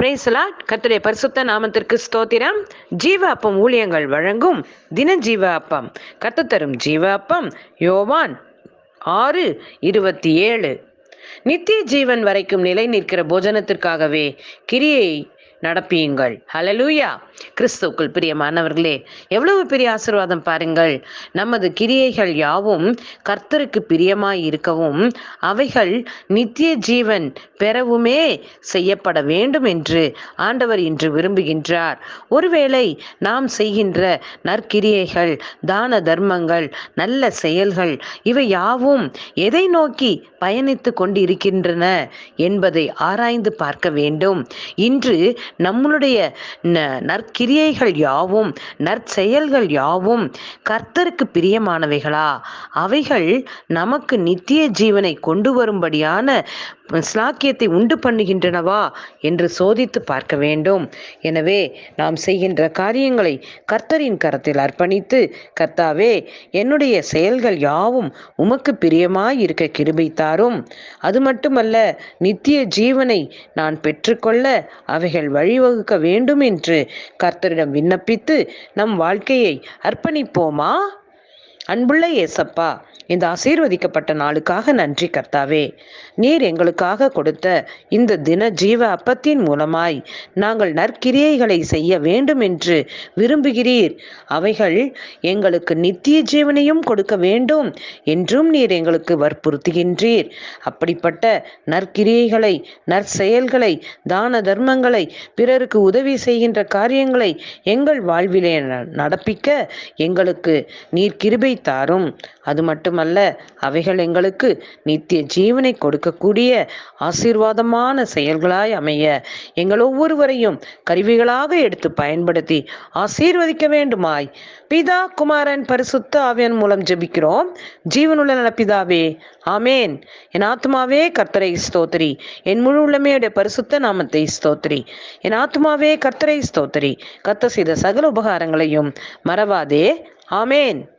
பிரேசலா கத்துடைய பரிசுத்த நாமத்திற்கு ஸ்தோத்திரம். ஜீவ அப்பம் ஊழியங்கள் வழங்கும் தின ஜீவ அப்பம் கத்து தரும் ஜீவ அப்பம் யோவான் ஆறு இருபத்தி ஏழு. நித்திய ஜீவன் வரைக்கும் நிலை நிற்கிற போஜனத்திற்காகவே கிரியை நடப்பியுங்கள் ஹலலூயா கிறிஸ்துக்குள் பிரியமானவர்களே எவ்வளவு பெரிய ஆசீர்வாதம் பாருங்கள். நமது கிரியைகள் யாவும் கர்த்தருக்கு பிரியமாய் இருக்கவும் அவைகள் நித்திய ஜீவன் பெறவுமே செய்யப்பட வேண்டும் என்று ஆண்டவர் இன்று விரும்புகின்றார். ஒருவேளை நாம் செய்கின்ற நற்கிரியைகள் தான தர்மங்கள் நல்ல செயல்கள் இவை யாவும் எதை நோக்கி பயணித்து கொண்டிருக்கின்றன என்பதை ஆராய்ந்து பார்க்க வேண்டும். இன்று நம்மளுடைய நற்கிரியைகள் யாவும் நற்செயல்கள் யாவும் கர்த்தருக்கு பிரியமானவைகளா? அவைகள் நமக்கு நித்திய ஜீவனை கொண்டு வரும்படியான ஸ்லாக்கியத்தை உண்டு பண்ணுகின்றனவா என்று சோதித்து பார்க்க வேண்டும். எனவே நாம் செய்கின்ற காரியங்களை கர்த்தரின் கரத்தில் அர்ப்பணித்து கர்த்தாவே என்னுடைய செயல்கள் யாவும் உமக்கு பிரியமாய் இருக்க கிருபை தாரும். அது மட்டுமல்ல நித்திய ஜீவனை நான் பெற்றுக்கொள்ள அவைகள் வழிவகுக்க வேண்டும் என்று கர்த்தரிடம் விண்ணப்பித்து நம் வாழ்க்கையை அர்ப்பணிப்போமா? அன்புள்ள ஏசப்பா இந்த ஆசீர்வதிக்கப்பட்ட நாளுக்காக நன்றி கர்த்தாவே. நீர் எங்களுக்காக கொடுத்த இந்த தின ஜீவ அப்பத்தின் மூலமாய் நாங்கள் நற்கிரியைகளை செய்ய வேண்டும் என்று விரும்புகிறீர். அவைகள் எங்களுக்கு நித்திய ஜீவனையும் கொடுக்க வேண்டும் என்றும் நீர் எங்களுக்கு வற்புறுத்துகின்றீர். அப்படிப்பட்ட நற்கிரியைகளை நற்செயல்களை தான தர்மங்களை பிறருக்கு உதவி செய்கின்ற காரியங்களை எங்கள் வாழ்விலே நடப்பிக்க எங்களுக்கு நீர் கிருபை தாரும். அது மட்டுமல்ல அவைகள் எங்களுக்கு நித்திய ஜீவனை கொடுக்கக்கூடிய ஆசீர்வாதமான செயல்களாய் அமைய எங்கள் ஒவ்வொருவரையும் கருவிகளாக எடுத்து பயன்படுத்தி ஆசீர்வதிக்க வேண்டுமாய். பிதா குமாரன் பரிசுத்த ஆவியன் மூலம் ஜெபிக்கிறோம். ஜீவனுள்ள நலப்பிதாவே ஆமேன். என் ஆத்மாவே கர்த்தரை ஸ்தோத்திரி. என் முழு உள்ளமையுடைய பரிசுத்த நாமத்தை ஸ்தோத்திரி. என் ஆத்மாவே கர்த்தரை ஸ்தோத்திரி. கத்த செய்த சகல உபகாரங்களையும் மறவாதே. ஆமேன்.